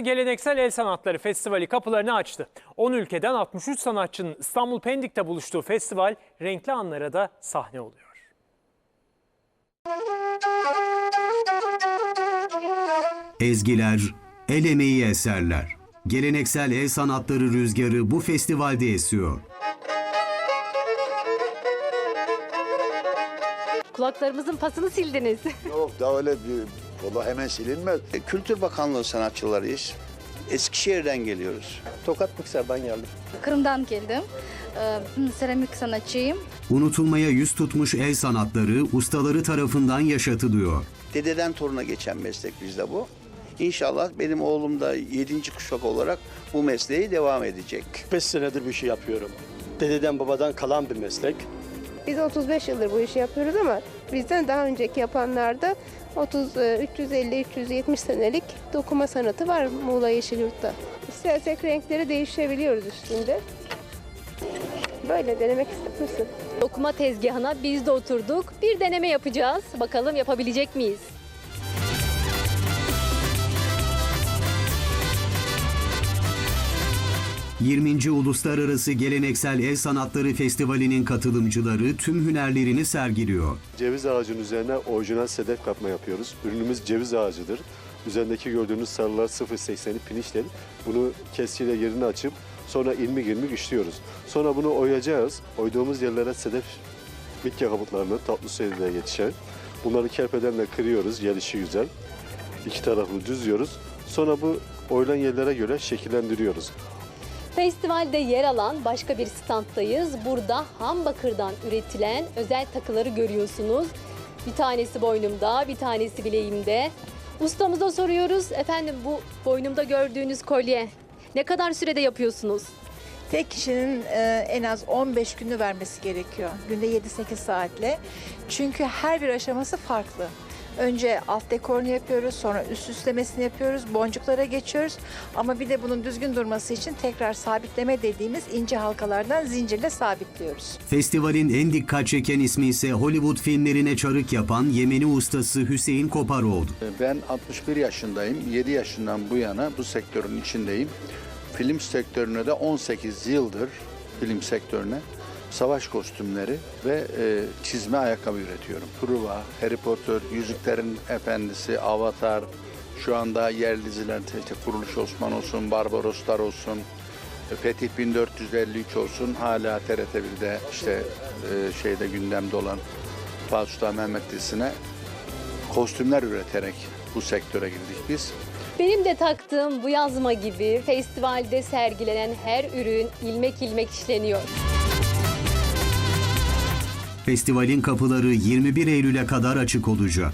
Geleneksel El Sanatları Festivali kapılarını açtı. 10 ülkeden 63 sanatçının İstanbul Pendik'te buluştuğu festival renkli anlara da sahne oluyor. Ezgiler, el emeği eserler. Geleneksel el sanatları rüzgarı bu festivalde esiyor. Kulaklarımızın pasını sildiniz. Yok da öyle bir valla hemen silinmez. E, Kültür Bakanlığı sanatçılarıyız. Eskişehir'den geliyoruz. Tokat Mıksar'dan geldim. Kırım'dan geldim. Ee, Seramik sanatçıyım. Unutulmaya yüz tutmuş el sanatları ustaları tarafından yaşatılıyor. Dededen toruna geçen meslek bizde bu. İnşallah benim oğlum da 7. kuşak olarak bu mesleği devam edecek. 5 senedir bu işi yapıyorum. Dededen babadan kalan bir meslek. Biz 35 yıldır bu işi yapıyoruz ama bizden daha önceki yapanlarda 30 e, 350 370 senelik dokuma sanatı var Muğla Yeşilyurt'ta. İstersek renkleri değiştirebiliyoruz üstünde. Böyle denemek ister? Dokuma tezgahına biz de oturduk. Bir deneme yapacağız. Bakalım yapabilecek miyiz? – 20. Uluslararası Geleneksel El Sanatları Festivali'nin katılımcıları tüm hünerlerini sergiliyor. Ceviz ağacının üzerine orijinal sedef katma yapıyoruz. Ürünümüz ceviz ağacıdır. Üzerindeki gördüğünüz sarılar 0.80'i piniştel. Bunu keskiyle yerini açıp sonra ilmik ilmik işliyoruz. Sonra bunu oyacağız. Oyduğumuz yerlere sedef bitki kabuklarını tatlı suyla yetişen. Bunları kerpedenle kırıyoruz. Gelişi güzel. İki tarafını düzüyoruz. Sonra bu oyulan yerlere göre şekillendiriyoruz. Festivalde yer alan başka bir standdayız. Burada ham bakırdan üretilen özel takıları görüyorsunuz. Bir tanesi boynumda, bir tanesi bileğimde. Ustamıza soruyoruz. Efendim bu boynumda gördüğünüz kolye ne kadar sürede yapıyorsunuz? Tek kişinin e, en az 15 günü vermesi gerekiyor. Günde 7-8 saatle. Çünkü her bir aşaması farklı. Önce alt dekorunu yapıyoruz, sonra üst süslemesini yapıyoruz, boncuklara geçiyoruz. Ama bir de bunun düzgün durması için tekrar sabitleme dediğimiz ince halkalardan zincirle sabitliyoruz. Festivalin en dikkat çeken ismi ise Hollywood filmlerine çarık yapan Yemeni ustası Hüseyin Koparoğlu. Ben 61 yaşındayım. 7 yaşından bu yana bu sektörün içindeyim. Film sektörüne de 18 yıldır film sektörüne savaş kostümleri ve e, çizme ayakkabı üretiyorum. Truva, Harry Potter, Yüzüklerin Efendisi, Avatar, şu anda yerli diziler işte Kuruluş Osman olsun, Barbaroslar olsun, e, Fetih 1453 olsun hala TRT 1'de işte e, şeyde gündemde olan Fatih Sultan Mehmet dizisine kostümler üreterek bu sektöre girdik biz. Benim de taktığım bu yazma gibi festivalde sergilenen her ürün ilmek ilmek işleniyor. Festivalin kapıları 21 Eylül'e kadar açık olacak.